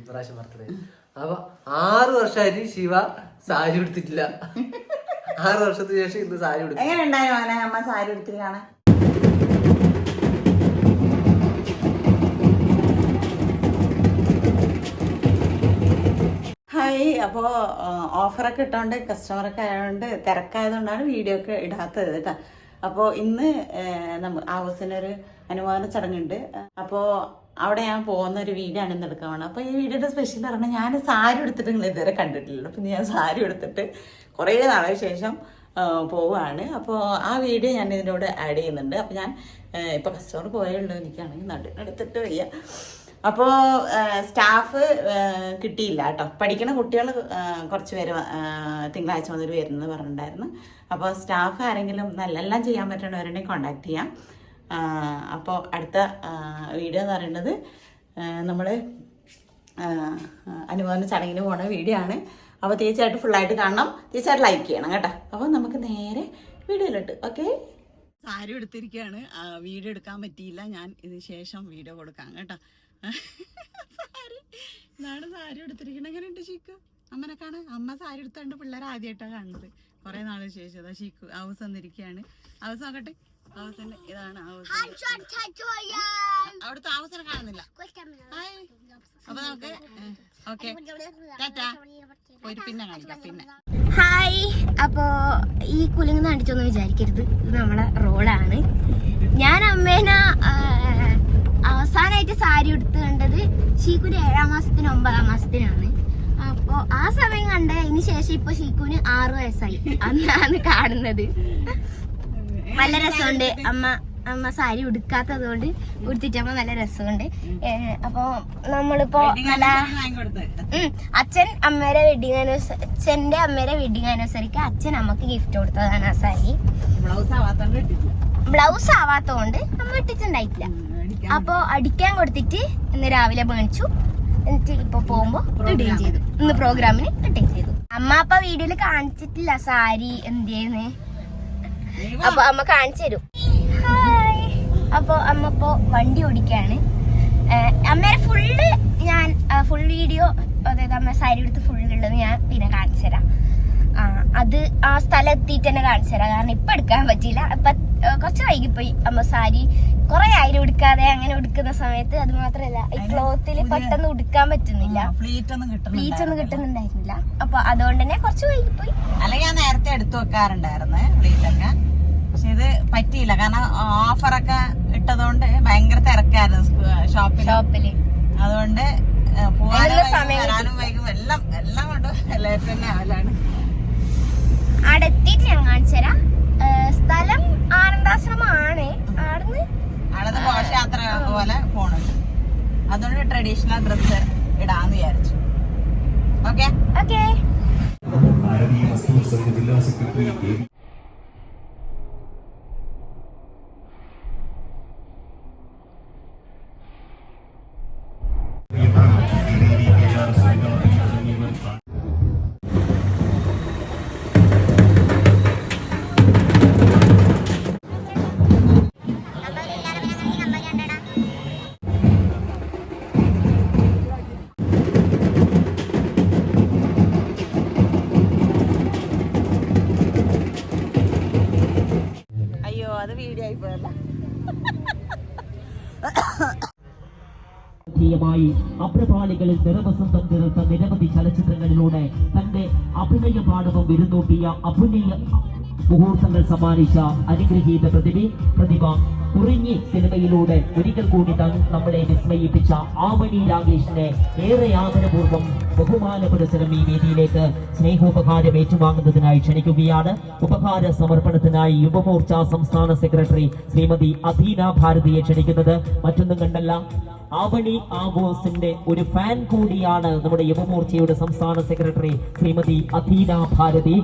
ഇപ്രാവശ്യം ബർത്ത്ഡേ അപ്പൊ ആറ് വർഷമായിട്ട് ശിവ സാരി എടുത്തിട്ടില്ല ആറ് വർഷത്തിന് ശേഷം ഇന്ന് സാരി എടുത്തു എങ്ങനെ ഉണ്ടായി മോനെ അമ്മ സാരി എടുത്തിട്ട് കാണാൻ? ഹായ് അപ്പോൾ ഓഫറൊക്കെ ഇട്ടോണ്ട് കസ്റ്റമറൊക്കെ ആയതുകൊണ്ട് തിരക്കായതുകൊണ്ടാണ് വീഡിയോ ഒക്കെ ഇടാത്തത് കേട്ടോ. അപ്പോൾ ഇന്ന് നമ്മ ഹൗസിനൊരു അനുമോദന ചടങ്ങുണ്ട്. അപ്പോൾ അവിടെ ഞാൻ പോകുന്ന ഒരു വീടാണ് ഇന്ന് എടുക്കാൻ വേണം അപ്പോൾ ഈ വീടിന്റെ സ്പെഷ്യൽ എന്ന് പറഞ്ഞാൽ ഞാൻ സാരി എടുത്തിട്ട് നിങ്ങൾ ഇതുവരെ കണ്ടിട്ടില്ലല്ലോ. അപ്പം ഞാൻ സാരി എടുത്തിട്ട് കുറേ നാളെ ശേഷം പോവാണ്. അപ്പോൾ ആ വീഡിയോ ഞാൻ ഇതിനോട് ആഡ് ചെയ്യുന്നുണ്ട്. അപ്പോൾ ഞാൻ ഇപ്പോൾ കസ്റ്റമർ പോയുള്ളൂ എനിക്കാണെങ്കിൽ നടുന്നെടുത്തിട്ട് വയ്യ. അപ്പോൾ സ്റ്റാഫ് കിട്ടിയില്ല കേട്ടോ. പഠിക്കുന്ന കുട്ടികൾ കുറച്ച് പേര് തിങ്കളാഴ്ച മുതൽ വരുന്നത് പറഞ്ഞിട്ടുണ്ടായിരുന്നു. അപ്പോൾ സ്റ്റാഫ് ആരെങ്കിലും നല്ലെല്ലാം ചെയ്യാൻ പറ്റുന്നവരുണ്ടെങ്കിൽ കോണ്ടാക്ട് ചെയ്യാം. അപ്പോൾ അടുത്ത വീഡിയോ എന്ന് പറയുന്നത് നമ്മൾ അനുമോദന ചടങ്ങിന് പോണ വീഡിയോ ആണ്. അപ്പോൾ തീർച്ചയായിട്ടും ഫുള്ളായിട്ട് കാണണം. തീർച്ചയായിട്ടും ലൈക്ക് ചെയ്യണം കേട്ടോ. അപ്പോൾ നമുക്ക് നേരെ വീഡിയോയിലോട്ട് ഓക്കെ സാരി എടുത്തിരിക്കുകയാണ് വീഡിയോ എടുക്കാൻ പറ്റിയില്ല. ഞാൻ ഇതിന് ശേഷം വീഡിയോ കൊടുക്കാം കേട്ടോ. സാരി ഇതാണ് സാരി എടുത്തിരിക്കണ എങ്ങനെയുണ്ട് ഷീക്കു അമ്മനെ കാണാൻ? അമ്മ സാരി എടുത്തോണ്ട് പിള്ളേർ ആദ്യമായിട്ടാണ് കാണുന്നത്. കുറേ നാളിന് ശേഷം അതാ ചീക്കു ഹൗസ് വന്നിരിക്കുകയാണ് ഹൗസ് നോക്കട്ടെ. ഹൗസിന്റെ ഇതാണ് അവിടുത്തെ അവസരം കാണുന്നില്ല. അപ്പൊ നമുക്ക് ഓക്കെ. ടാറ്റാ. പോയിട്ട് പിന്നെ കാണിക്കാം പിന്നെ. ഹായ് അപ്പോ ഈ കുലുങ്ങുന്ന അടിച്ചൊന്നും വിചാരിക്കരുത്. ഇത് നമ്മളെ റോളാണ്. ഞാൻ അമ്മേന അവസാനമായിട്ട് സാരി എടുത്ത് കണ്ടത് ഷീക്കുന് ഏഴാം മാസത്തിന് ഒമ്പതാം മാസത്തിനാണ്. അപ്പോ ആ സമയം കണ്ട അതിന് ശേഷം ഇപ്പൊ ഷീക്കുന് ആറു വയസ്സായി. അന്നാണ് കാണുന്നത്. നല്ല രസമുണ്ട്. അമ്മ അമ്മ സാരി ഉടുക്കാത്തത് കൊണ്ട് ഉടുത്തിട്ടമ്മ നല്ല രസമുണ്ട്. അപ്പൊ നമ്മളിപ്പോ നല്ല അച്ഛൻ അമ്മയുടെ വെഡിങ് ആനിവേഴ്സറി അച്ഛന്റെ അമ്മയുടെ വെഡിങ് ആനിവേഴ്സറിക്ക് അച്ഛൻ അമ്മയ്ക്ക് ഗിഫ്റ്റ് കൊടുത്തതാണ് ആ സാരി. ബ്ലൗസ് ആവാത്തോണ്ട് അമ്മ ഇട്ടിട്ടുണ്ടായിട്ടില്ല. അപ്പൊ അടിക്കാൻ കൊടുത്തിട്ട് ഇന്ന് രാവിലെ മേടിച്ചു. എന്നിട്ട് ഇപ്പൊ പോകുമ്പോ ഇടുകയും ചെയ്തു. ഇന്ന് പ്രോഗ്രാമിന് ഇട്ടുകയും ചെയ്തു. അമ്മ അപ്പൊ വീഡിയോയിൽ കാണിച്ചിട്ടില്ല സാരി എന്തേന്ന് അപ്പൊ അമ്മ കാണിച്ചു തരും. ഹായ്. അപ്പൊ അമ്മ ഇപ്പോ വണ്ടി ഓടിക്കാണ്. ഏഹ് അമ്മേടെ ഫുള്ള് ഞാൻ ഫുൾ വീഡിയോ അതായത് അമ്മ സാരി എടുത്ത് ഫുൾ ഉള്ളത് ഞാൻ പിന്നെ കാണിച്ചു തരാം. അത് ആ സ്ഥലം എത്തിയിട്ട് തന്നെ കാണിച്ചു തരാം. കാരണം ഇപ്പൊ എടുക്കാൻ പറ്റിയില്ല. ഇപ്പൊ കുറച്ച് വൈകിപ്പോയി. അമ്മ സാരി കുറെ ആയിരം ഉടുക്കാതെ അങ്ങനെ ഉടുക്കുന്ന സമയത്ത് അത് മാത്രല്ല ഈ ക്ലോത്തിൽ പെട്ടെന്ന് ഉടുക്കാൻ പറ്റുന്നില്ല. ഫ്ലീറ്റ് ഒന്നും പ്ലീറ്റ് കിട്ടുന്നുണ്ടായിരുന്നില്ല. അപ്പൊ അതുകൊണ്ട് തന്നെ കുറച്ച് വൈകിപ്പോയി അല്ല ഞാൻ നേരത്തെ എടുത്തു വെക്കാറുണ്ടായിരുന്നു ഒക്കെ. പക്ഷെ ഇത് പറ്റിയില്ല. കാരണം ഓഫറൊക്കെ ഇട്ടതുകൊണ്ട് ഭയങ്കര തിരക്കായിരുന്നു ഷോപ്പിൽ ഷോപ്പിൽ അതുകൊണ്ട് പോകാനും വരാനും വൈകും. എല്ലാം എല്ലാം കൊണ്ട് ലേറ്റ് തന്നെ ആവലാണ്. അവിടെ എത്തിയിട്ട് ഞാൻ കാണിച്ചു തരാം സ്ഥലം ആനന്ദാശ്രമമാണ്. ആടുന്ന് അവിടെ ഘോഷയാത്ര പോലെ പോണുണ്ട്. അതുകൊണ്ട് ട്രഡീഷണൽ ഡ്രസ് ഇടാന്ന് വിചാരിച്ചു. ഓക്കെ ഓക്കെ ഭാരതീയ ജില്ലാ സെക്രട്ടറി ായി അപ്രപാളികളിൽ നിറവസം തീർത്ത നിരവധി ചലച്ചിത്രങ്ങളിലൂടെ തന്റെ അഭിനയ പാഠവും വിരുന്നൂട്ടിയ അഭിനയ മുഹൂർത്തങ്ങൾ സമ്മാനിച്ച അനുഗ്രഹീത പ്രതിഭ പ്രതിഭ കുറിഞ്ഞി സിനിമയിലൂടെ ഒരിക്കൽ കൂടി നമ്മളെ വിസ്മയിപ്പിച്ച ആമണി രാകേഷിനെ ഏറെ ആദരപൂർവം ബഹുമാന പുരസരം ഈ വേദിയിലേക്ക് സ്നേഹോപഹാരം ഏറ്റുവാങ്ങുന്നതിനായി ക്ഷണിക്കുകയാണ്. ഉപഹാര സമർപ്പണത്തിനായി യുവമോർച്ച സംസ്ഥാന സെക്രട്ടറി ശ്രീമതി അധീന ഭാരതിയെ ക്ഷണിക്കുന്നത് മറ്റൊന്നും കണ്ടല്ല. ആവണി ആഘോസിന്റെ ഒരു ഫാൻ കൂടിയാണ് നമ്മുടെ യുവമോർച്ചയുടെ സംസ്ഥാന സെക്രട്ടറി ശ്രീമതി അധീന ഭാരതി.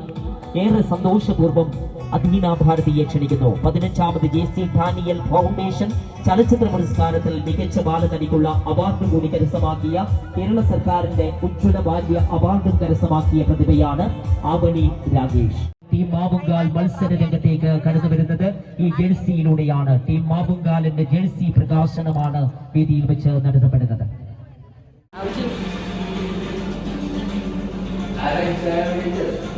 ഏറെ സന്തോഷപൂർവം അധീന ഭാരതിയെ ക്ഷണിക്കുന്നു. പതിനഞ്ചാമത് ജെ സി ഡാനിയൽ ഫൗണ്ടേഷൻ ചലച്ചിത്ര പുരസ്കാരത്തിൽ മികച്ച ബാലനടിക്കുള്ള അവാർഡ് കൂടി കരസ്ഥമാക്കിയ കേരള സർക്കാരിന്റെ ഉജ്ജ്വല ബാല്യ അവാർഡും കരസ്ഥമാക്കിയ പ്രതിഭയാണ് ആവണി രാകേഷ്. ടീം മാവുങ്കാൽ മത്സര രംഗത്തേക്ക് കടന്നു വരുന്നത് ഈ ജേഴ്സിയിലൂടെയാണ്. ടീം മാവുങ്കാലിന്റെ ജേഴ്സി പ്രകാശനമാണ് വേദിയിൽ വെച്ച് നടത്തപ്പെടുന്നത്. ഔജി ഏ,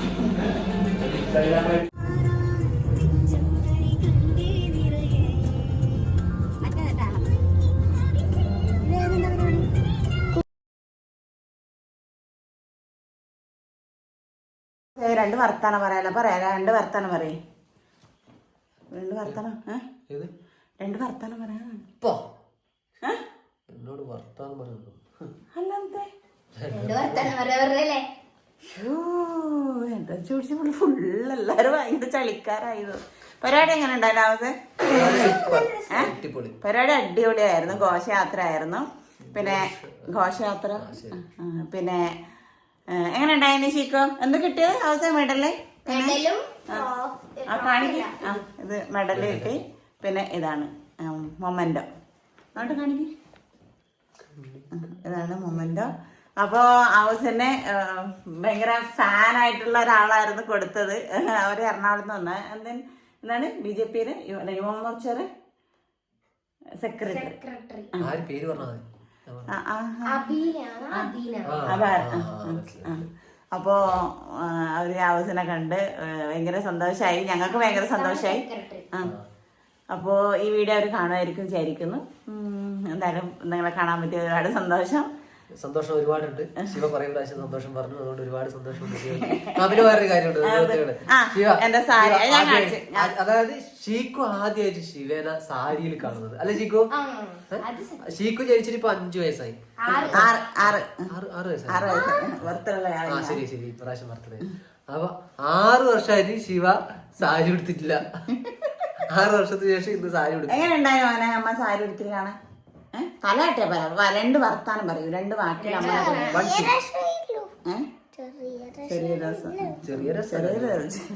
രണ്ട് വർത്താനം പറയാല. പറയാ രണ്ട് വർത്താനം പറയേ. രണ്ട് വർത്താനം ഏത്? രണ്ട് വർത്താനം പറയാനാണ്. ഇപ്പോ എന്നോട് വർത്താനം പറയുന്നു അല്ലാതെ രണ്ട് വർത്താനം പറയാറല്ലേ എന്താ ചോദിച്ചു? ഫുൾ എല്ലാരും ഭയങ്കര ചളിക്കാരായത് പരിപാടി എങ്ങനെ ഉണ്ടായിരുന്നു പരിപാടി അടിപൊളിയായിരുന്നു. ഘോഷയാത്ര? ആയിരുന്നു പിന്നെ ഘോഷയാത്ര പിന്നെ എങ്ങനെ ഉണ്ടായിരുന്നു ശീക്കോ? എന്ത് കിട്ടിയത് അവസാനം മെഡൽ? മെഡലും ആ കാണിക്ക. ഇത് മെഡൽ കിട്ടി. പിന്നെ ഇതാണ് മൊമെന്റോ അങ്ങോട്ട് കാണിക്ക. ഇതാണ് മൊമെന്റോ അപ്പോ ഹൗസിനെ ഭയങ്കര ഫാനായിട്ടുള്ള ഒരാളായിരുന്നു കൊടുത്തത്. അവർ എറണാകുളത്ത് നിന്ന് എന്തിന്? എന്താണ്? ബി ജെ പിയുടെ യുവമോർച്ചയുടെ സെക്രട്ടറി. അപ്പൊ അവർ ഹൗസിനെ കണ്ട് ഭയങ്കര സന്തോഷമായി ഞങ്ങൾക്ക് ഭയങ്കര സന്തോഷമായി അപ്പോ ഈ വീഡിയോ അവർ കാണുമായിരിക്കും വിചാരിക്കുന്നു. എന്തായാലും നിങ്ങളെ കാണാൻ പറ്റിയ ഒരുപാട് സന്തോഷം. സന്തോഷം ഒരുപാടുണ്ട്. ശിവ കുറെ പ്രാവശ്യം സന്തോഷം പറഞ്ഞു. അതുകൊണ്ട് ഒരുപാട് സന്തോഷമുണ്ട് അതിന് വേറൊരു കാര്യമുണ്ട്. ശിവ അതായത് ഷീക്കു ആദ്യമായിട്ട് ശിവേന സാരിയിൽ കാണുന്നത്. അല്ലെ ഷീക്കു ഷീഖു ഷീക്കു ജനിച്ചിട്ട് ഇപ്പൊ അഞ്ചു വയസ്സായി. ആറ് വയസ്സായി. ആ ശരി ശരി. ഇപ്രാവശ്യം ബർത്ത്ഡേ അപ്പൊ ആറ് വർഷമായിട്ട് ശിവ സാരി ഉടുത്തിട്ടില്ല. ആറ് വർഷത്തിന് ശേഷം ഇന്ന് സാരി ഉടുക്കും എങ്ങനെ ഉണ്ടായി അമ്മ സാരി എടുത്തിട്ട് കാണാൻ? തല കട്ടിയാ രണ്ട് വർത്താനം പറയൂ. രണ്ട് വാക്കി. അമ്മ ചെറിയ രസം. ചെറിയ രസം. ചെറിയൊരു രസം.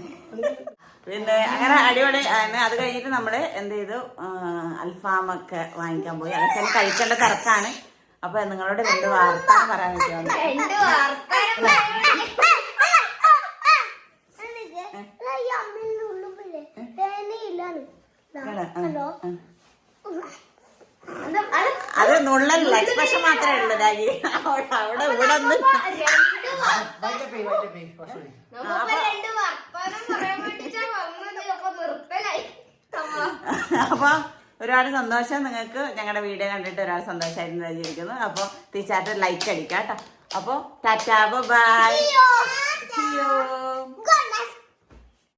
പിന്നെ അങ്ങനെ അടിപൊളി അങ്ങനെ അത് കഴിഞ്ഞിട്ട് നമ്മൾ എന്ത് ചെയ്തു? അൽഫാം അൽഫാമൊക്കെ വാങ്ങിക്കാൻ പോയി. അതൊക്കെ കഴിക്കേണ്ട തിരക്കാണ്. അപ്പൊ നിങ്ങളോട് രണ്ട് വാർത്ത പറയാൻ വേണ്ടി വന്നു രണ്ട് വർത്താനം ഹലോ? അത് നുള്ളല്ല എക്സ്പ്രഷൻ മാത്രമേ ഉള്ളൂ രാജി അവിടെ അവിടെ ഇവിടെ ഒന്ന് അപ്പൊ ഒരുപാട് സന്തോഷം നിങ്ങൾക്ക് ഞങ്ങളുടെ വീഡിയോ കണ്ടിട്ട് ഒരുപാട് സന്തോഷമായിരുന്നു വിചാരിക്കുന്നു. അപ്പൊ തീർച്ചയായിട്ടും ലൈക്ക് അടിക്കാം കേട്ടോ. അപ്പൊ ടാറ്റാ ബൈ